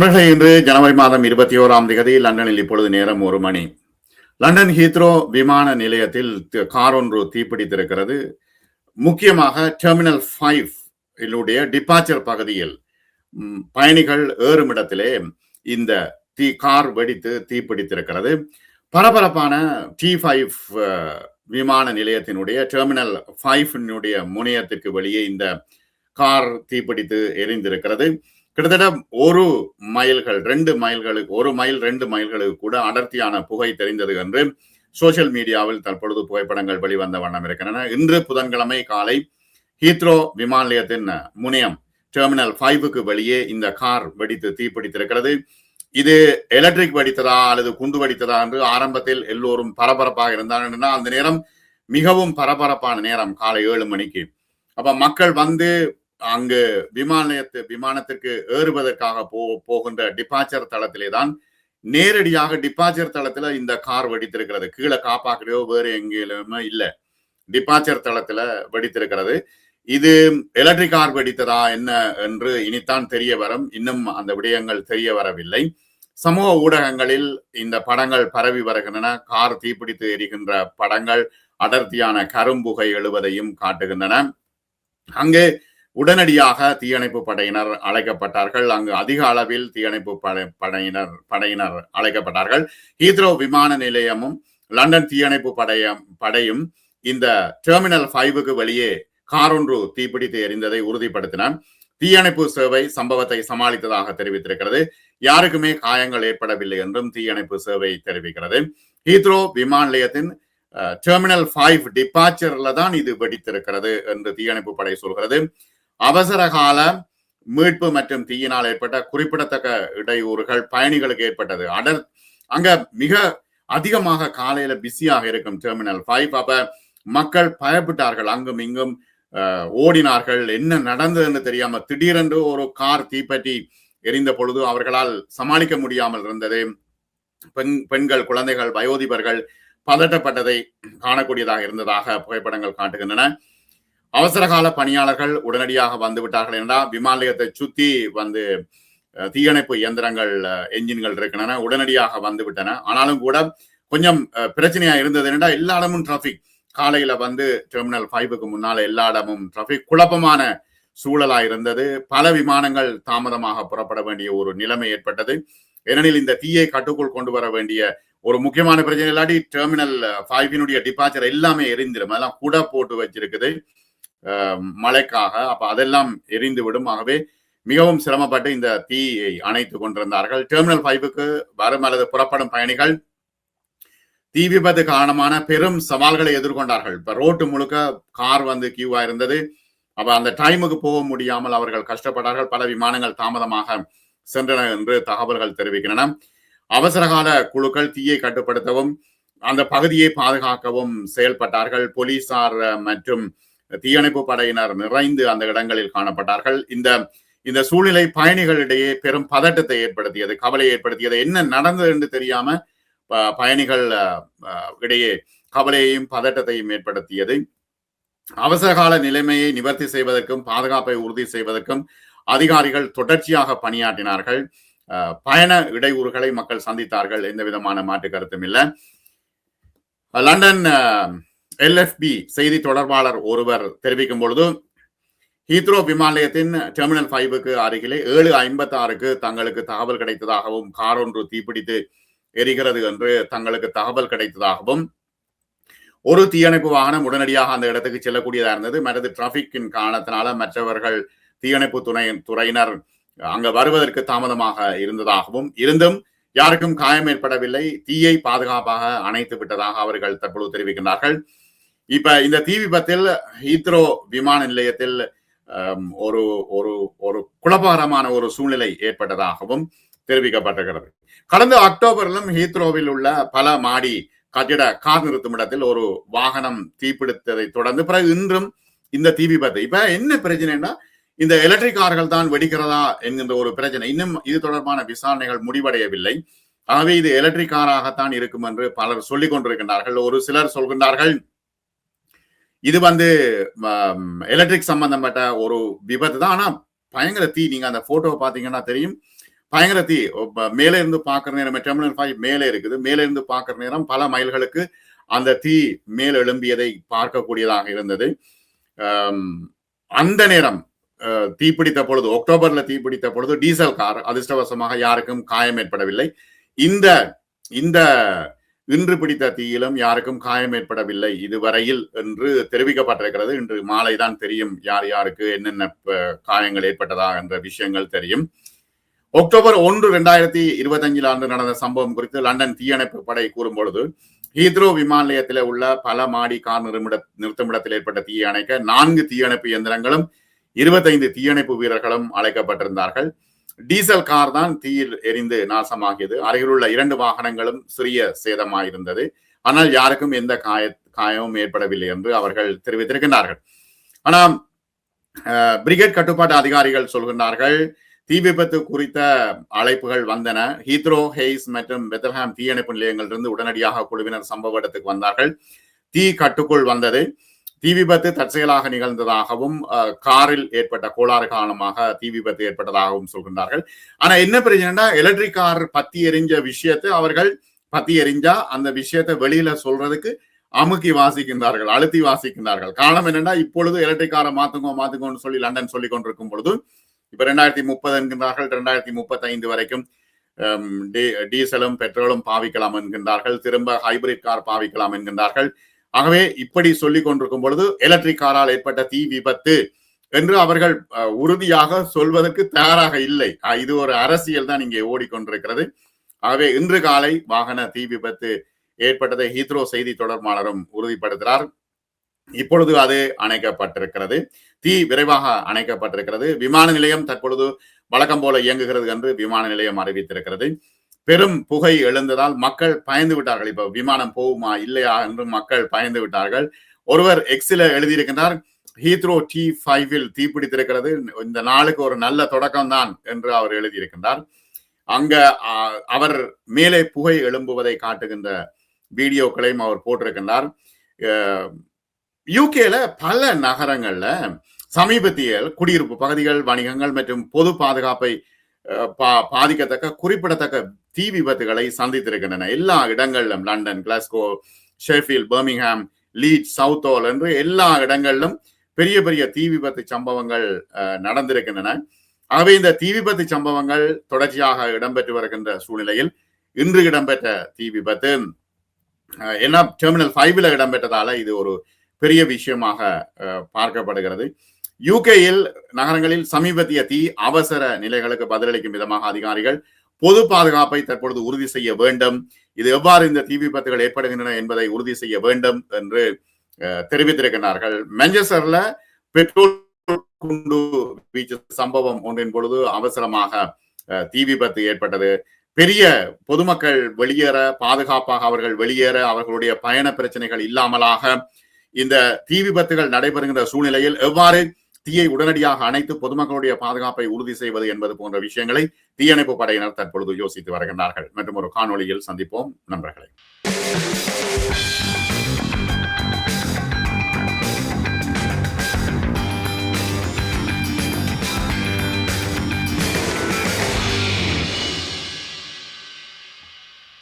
நண்பர்களே இன்று ஜனவரி மாதம் இருபத்தி ஓராம் தேதி லண்டனில் இப்பொழுது நேரம் ஒரு மணி. லண்டன் ஹீத்ரோ விமான நிலையத்தில் கார் ஒன்று தீப்பிடித்திருக்கிறது. முக்கியமாக டெர்மினல் ஃபைவ் இதனுடைய டிபார்ச்சர் பகுதியில் பயணிகள் ஏறும் இடத்திலே இந்த தீ கார் வெடித்து தீப்பிடித்திருக்கிறது. பரபரப்பான டி ஃபைவ் விமான நிலையத்தினுடைய டெர்மினல் ஃபைவ்னுடைய முனையத்திற்கு வெளியே இந்த கார் தீப்பிடித்து எரிந்திருக்கிறது. கிட்டத்தட்ட ஒரு மைல்கள் ரெண்டு மைல்களுக்கு ஒரு மைல் ரெண்டு மைல்களுக்கு கூட அடர்த்தியான புகை தெரிந்தது என்று சோசியல் மீடியாவில் தற்பொழுது புகைப்படங்கள் வெளிவந்த வண்ணம் இருக்கின்றன. இன்று புதன்கிழமை காலை ஹீத்ரோ விமான நிலையத்தின் முனையம் டெர்மினல் ஃபைவுக்கு வெளியே இந்த கார் வெடித்து தீப்பிடித்திருக்கிறது. இது எலக்ட்ரிக் வெடித்ததா அல்லது குண்டு வெடித்ததா என்று ஆரம்பத்தில் எல்லோரும் பரபரப்பாக இருந்தார்கள் அந்த நேரம் மிகவும் பரபரப்பான நேரம் காலை ஏழு மணிக்கு. அப்ப மக்கள் வந்து அங்கு விமான விமானத்திற்கு ஏறுவதற்காக போ போகின்ற டிபார்ச்சர் தளத்திலே தான் நேரடியாக டிபார்ச்சர் தளத்துல இந்த கார் வெடித்திருக்கிறது. கீழே காப்பாக்கலையோ வேறு எங்கேயுமே இல்லை. டிபார்ச்சர் தளத்துல வெடித்திருக்கிறது. இது எலக்ட்ரிக் கார் வெடித்ததா என்ன என்று இனித்தான் தெரிய வரும். இன்னும் அந்த விடயங்கள் தெரிய வரவில்லை. சமூக ஊடகங்களில் இந்த படங்கள் பரவி வருகின்றன. கார் தீப்பிடித்து எரிகின்ற படங்கள் அடர்த்தியான கரும்புகை எழுவதையும் காட்டுகின்றன. அங்கு உடனடியாக தீயணைப்பு படையினர் அழைக்கப்பட்டார்கள். அங்கு அதிக அளவில் தீயணைப்பு படை படையினர் படையினர் அழைக்கப்பட்டார்கள். ஹீத்ரோ விமான நிலையமும் லண்டன் தீயணைப்பு படையம் படையும் இந்த டெர்மினல் ஃபைவுக்கு வெளியே கார் ஒன்று தீப்பிடித்து எரிந்ததை உறுதிப்படுத்தின தீயணைப்பு சேவை சம்பவத்தை சமாளித்ததாக தெரிவித்திருக்கிறது. யாருக்குமே காயங்கள் ஏற்படவில்லை என்றும் தீயணைப்பு சேவை தெரிவிக்கிறது. ஹீத்ரோ விமான நிலையத்தின் டெர்மினல் ஃபைவ் டிபார்ச்சர்ல தான் இது வெடித்திருக்கிறது என்று தீயணைப்பு படை சொல்கிறது. அவசர கால மீட்பு மற்றும் தீயினால் ஏற்பட்ட குறிப்பிடத்தக்க இடையூறுகள் பயணிகளுக்கு ஏற்பட்டது. அடர் அங்க மிக அதிகமாக காலையில பிஸியாக இருக்கும் டெர்மினல் ஃபைவ் அப்ப மக்கள் பயப்பட்டார்கள். அங்கும் இங்கும் ஓடினார்கள். என்ன நடந்ததுன்னு தெரியாம திடீரென்று ஒரு கார் தீப்பற்றி எரிந்த பொழுது அவர்களால் சமாளிக்க முடியாமல் இருந்தது. பெண் பெண்கள் குழந்தைகள் வயோதிபர்கள் பதட்டப்பட்டதை காணக்கூடியதாக இருந்ததாக புகைப்படங்கள் காட்டுகின்றன. அவசரகால பணியாளர்கள் உடனடியாக வந்து விட்டார்கள் என்றால் விமான நிலையத்தை சுத்தி வந்து தீயணைப்பு இயந்திரங்கள் என்ஜின்கள் இருக்கின்றன உடனடியாக வந்து விட்டன ஆனாலும் கூட கொஞ்சம் பிரச்சனையா இருந்தது என்னடா எல்லா இடமும் டிராபிக் காலையில வந்து டெர்மினல் ஃபைவுக்கு முன்னால எல்லா இடமும் டிராபிக் குழப்பமான சூழலா இருந்தது. பல விமானங்கள் தாமதமாக புறப்பட வேண்டிய ஒரு நிலைமை ஏற்பட்டது. ஏனெனில் இந்த தீயை கட்டுக்குள் கொண்டு வர வேண்டிய ஒரு முக்கியமான பிரச்சனை இல்லாட்டி டெர்மினல் ஃபைவினுடைய டிபார்ச்சர் எல்லாமே எரிந்திரும். அதெல்லாம் கூட போட்டு வச்சிருக்குது. மழைக்காக அப்ப அதெல்லாம் எரிந்து விடும். ஆகவே மிகவும் சிரமப்பட்டு இந்த தீயை அணைத்து கொண்டிருந்தார்கள். டெர்மினல் ஃபைவுக்கு வரும் அல்லது புறப்படும் பயணிகள் தீ விபத்து காரணமான பெரும் சவால்களை எதிர்கொண்டார்கள். இப்ப ரோட்டு முழுக்க கார் வந்து கியூவா இருந்தது. அப்ப அந்த டைமுக்கு போக முடியாமல் அவர்கள் கஷ்டப்பட்டார்கள். பல விமானங்கள் தாமதமாக சென்றன என்று தகவல்கள் தெரிவிக்கின்றன. அவசரகால குழுக்கள் தீயை கட்டுப்படுத்தவும் அந்த பகுதியை பாதுகாக்கவும் செயல்பட்டார்கள். போலீசார் அஹ், மற்றும் தீயணைப்பு படையினர் நிறைந்து அந்த இடங்களில் காணப்பட்டார்கள். இந்த இந்த சூழ்நிலை பயணிகளிடையே பெரும் பதட்டத்தை ஏற்படுத்தியது கவலை ஏற்படுத்தியது. என்ன நடந்தது என்று தெரியாம பயணிகள் இடையே கவலையையும் பதட்டத்தையும் ஏற்படுத்தியது. அவசரகால நிலைமையை நிவர்த்தி செய்வதற்கும் பாதுகாப்பை உறுதி செய்வதற்கும் அதிகாரிகள் தொடர்ச்சியாக பணியாற்றினார்கள். அஹ், பயண இடையூறுகளை மக்கள் சந்தித்தார்கள். எந்த விதமான மாற்று கருத்தும் இல்லை. லண்டன் எல்எஃபி செய்தி தொடர்பாளர் ஒருவர் தெரிவிக்கும் பொழுது ஹீத்ரோ விமானத்தின் டெர்மினல் ஃபைவுக்கு அருகிலே ஏழு ஐம்பத்தி ஆறுக்கு தங்களுக்கு தகவல் கிடைத்ததாகவும் கார் ஒன்று தீப்பிடித்து எரிகிறது என்று தங்களுக்கு தகவல் கிடைத்ததாகவும் ஒரு தீயணைப்பு வாகனம் உடனடியாக அந்த இடத்துக்கு செல்லக்கூடியதாக இருந்தது. மற்றது டிராபிக்கின் காரணத்தினால மற்றவர்கள் தீயணைப்பு துணை துறையினர் அங்க வருவதற்கு தாமதமாக இருந்ததாகவும் இருந்தும் யாருக்கும் காயம் ஏற்படவில்லை. தீயை பாதுகாப்பாக அணைத்து விட்டதாக அவர்கள் தற்பொழுது தெரிவிக்கின்றார்கள். இப்ப இந்த தீ விபத்தில் ஹீத்ரோ விமான நிலையத்தில் ஒரு ஒரு ஒரு குழப்பகரமான ஒரு சூழ்நிலை ஏற்பட்டதாகவும் தெரிவிக்கப்பட்டிருக்கிறது. கடந்த அக்டோபரிலும் ஹீத்ரோவில் உள்ள பல மாடி கட்டிட கார் நிறுத்தும் இடத்தில் ஒரு வாகனம் தீப்பிடித்ததை தொடர்ந்து பிறகு இன்றும் இந்த தீ விபத்து. இப்ப என்ன பிரச்சனைன்னா இந்த எலக்ட்ரிக் கார்கள் தான் வெடிக்கிறதா என்கின்ற ஒரு பிரச்சனை. இன்னும் இது தொடர்பான விசாரணைகள் முடிவடையவில்லை. ஆகவே இது எலக்ட்ரிக் காராகத்தான் இருக்கும் என்று பலர் சொல்லிக் கொண்டிருக்கின்றார்கள் ஒரு சிலர் சொல்கின்றார்கள் இது வந்து எலக்ட்ரிக் சம்பந்தப்பட்ட ஒரு விபத்து தான். ஆனா பயங்கர தீ. நீங்க அந்த போட்டோவை பாத்தீங்கன்னா தெரியும். பயங்கர தீ. மேலே இருந்து பார்க்குற நேரம் டெர்மினல் ஃபைவ் மேலே இருக்குது. மேலே இருந்து பார்க்குற நேரம் பல மைல்களுக்கு அந்த தீ மேல் எழும்பியதை பார்க்கக்கூடியதாக இருந்தது. அந்த நேரம் தீப்பிடித்த பொழுது அக்டோபர்ல தீப்பிடித்த பொழுது டீசல் கார் அதிர்ஷ்டவசமாக யாருக்கும் காயம் ஏற்படவில்லை. இந்த இந்த இன்று பிடித்த தீயிலும் யாருக்கும் காயம் ஏற்படவில்லை. இதுவரையில் என்று தெரிவிக்கப்பட்டிருக்கிறது. இன்று மாலை தான் தெரியும் யார் யாருக்கு என்னென்ன காயங்கள் ஏற்பட்டதா என்ற விஷயங்கள் தெரியும். அக்டோபர் ஒன்று இரண்டாயிரத்தி இருபத்தஞ்சில் ஆண்டு நடந்த சம்பவம் குறித்து லண்டன் தீயணைப்பு படை கூறும் பொழுது ஹீத்ரோ விமான நிலையத்தில் உள்ள பல மாடி கார் நிறுமிட நிறுத்தமிடத்தில் ஏற்பட்ட தீயை அணைக்க நான்கு தீயணைப்பு இயந்திரங்களும் இருபத்தைந்து தீயணைப்பு வீரர்களும் அழைக்கப்பட்டிருந்தார்கள். டீசல் கார் தான் தீயில் எரிந்து நாசமாகியது. அருகிலுள்ள இரண்டு வாகனங்களும் சிறிய சேதமாயிருந்தது. ஆனால் யாருக்கும் எந்த காய காயமும் ஏற்படவில்லை என்று அவர்கள் தெரிவித்திருக்கின்றார்கள். ஆனால் அஹ், பிரிகேட் கட்டுப்பாட்டு அதிகாரிகள் சொல்கின்றார்கள் தீ விபத்து குறித்த அழைப்புகள் வந்தன. ஹீத்ரோ ஹெய்ஸ் மற்றும் பெத்தல்ஹாம் தீயணைப்பு நிலையங்களிலிருந்து உடனடியாக குழுவினர் சம்பவ இடத்துக்கு வந்தார்கள். தீ கட்டுக்குள் வந்தது. தீ விபத்து தற்செயலாக நிகழ்ந்ததாகவும் காரில் ஏற்பட்ட கோளாறு காரணமாக தீ விபத்து ஏற்பட்டதாகவும் சொல்கின்றார்கள். ஆனா என்ன பிரச்சனைனா எலக்ட்ரிக் கார் பத்தி எரிஞ்ச விஷயத்தை அவர்கள் பத்தி எரிஞ்சா அந்த விஷயத்தை வெளியில சொல்றதுக்கு அமுக்கி வாசிக்கின்றார்கள் அழுத்தி வாசிக்கின்றார்கள். காரணம் என்னன்னா இப்பொழுது எலக்ட்ரிக் காரை மாத்துங்க மாத்துங்கன்னு சொல்லி லண்டன் சொல்லி கொண்டிருக்கும் பொழுது இப்ப ரெண்டாயிரத்தி முப்பது என்கின்றார்கள் ரெண்டாயிரத்தி முப்பத்தி ஐந்து வரைக்கும் டீ- டீசலும் பெட்ரோலும் பாவிக்கலாம் என்கின்றார்கள் திரும்ப ஹைபிரிட் கார் பாவிக்கலாம் என்கின்றார்கள். ஆகவே இப்படி சொல்லிக் கொண்டிருக்கும் பொழுது எலக்ட்ரிக் காரால் ஏற்பட்ட தீ விபத்து என்று அவர்கள் உறுதியாக சொல்வதற்கு தயாராக இல்லை. இது ஒரு அரசியல் தான் இங்கே ஓடிக்கொண்டிருக்கிறது. ஆகவே இன்று காலை வாகன தீ விபத்து ஏற்பட்டதை ஹீத்ரோ செய்தி தொடர்பாளரும் உறுதிப்படுத்துகிறார். இப்பொழுது அது அணைக்கப்பட்டிருக்கிறது. தீ விரைவாக அணைக்கப்பட்டிருக்கிறது. விமான நிலையம் தற்பொழுது வழக்கம் போல இயங்குகிறது என்று விமான நிலையம் அறிவித்திருக்கிறது. பெரும் புகை எழுந்ததால் மக்கள் பயந்து விட்டார்கள். இப்ப விமானம் போகுமா இல்லையா என்று மக்கள் பயந்து விட்டார்கள். ஒருவர் எக்ஸில எழுதியிருக்கின்றார் ஹீத்ரோ டி ஃபைவில் தீப்பிடித்திருக்கிறது. இந்த நாளுக்கு ஒரு நல்ல தொடக்கம் தான் என்று அவர் எழுதியிருக்கின்றார். அங்க அவர் மேலே புகை எழும்புவதை காட்டுகின்ற வீடியோக்களையும் அவர் போட்டிருக்கின்றார். யூகேல பல நகரங்கள்ல சமீபத்திய குடியிருப்பு பகுதிகள் வணிகங்கள் மற்றும் பொது பாதுகாப்பை பாதிக்கத்தக்க குறிப்பிடத்தக்க தீ விபத்துகளை சந்தித்திருக்கின்றன. எல்லா இடங்களிலும் London Glasgow Sheffield Birmingham Leeds Southall என்று எல்லா இடங்களிலும் பெரிய பெரிய தீ விபத்து சம்பவங்கள் அஹ், நடந்திருக்கின்றன. ஆகவே இந்த தீ விபத்து சம்பவங்கள் தொடர்ச்சியாக இடம்பெற்று வருகின்ற சூழ்நிலையில் இன்று இடம்பெற்ற தீ விபத்து. என்ன டெர்மினல் ஃபைவ்ல இடம்பெற்றதால இது ஒரு பெரிய விஷயமாக பார்க்கப்படுகிறது. யூகேயில் நகரங்களில் சமீபத்திய தீ அவசர நிலைகளுக்கு பதிலளிக்கும் விதமாக அதிகாரிகள் பொது பாதுகாப்பை தற்பொழுது உறுதி செய்ய வேண்டும். இது எவ்வாறு இந்த தீ விபத்துகள் ஏற்படுகின்றன என்பதை உறுதி செய்ய வேண்டும் என்று தெரிவித்திருக்கிறார்கள். மெஞ்சஸ்டர்ல பெட்ரோல் குண்டு வீச்சு சம்பவம் ஒன்றின் பொழுது அவசரமாக அஹ், தீ விபத்து ஏற்பட்டது. பெரிய பொதுமக்கள் வெளியேற பாதுகாப்பாக அவர்கள் வெளியேற அவர்களுடைய பயண பிரச்சனைகள் இல்லாமலாக இந்த தீ விபத்துகள் நடைபெறுகின்ற சூழ்நிலையில் எவ்வாறு தீயை உடனடியாக அணைத்து பொதுமக்களுடைய பாதுகாப்பை உறுதி செய்வது என்பது போன்ற விஷயங்களை தீயணைப்பு படையினர் தற்பொழுது யோசித்து வருகின்றார்கள். மற்றும் ஒரு காணொளியில் சந்திப்போம். நண்பர்களை.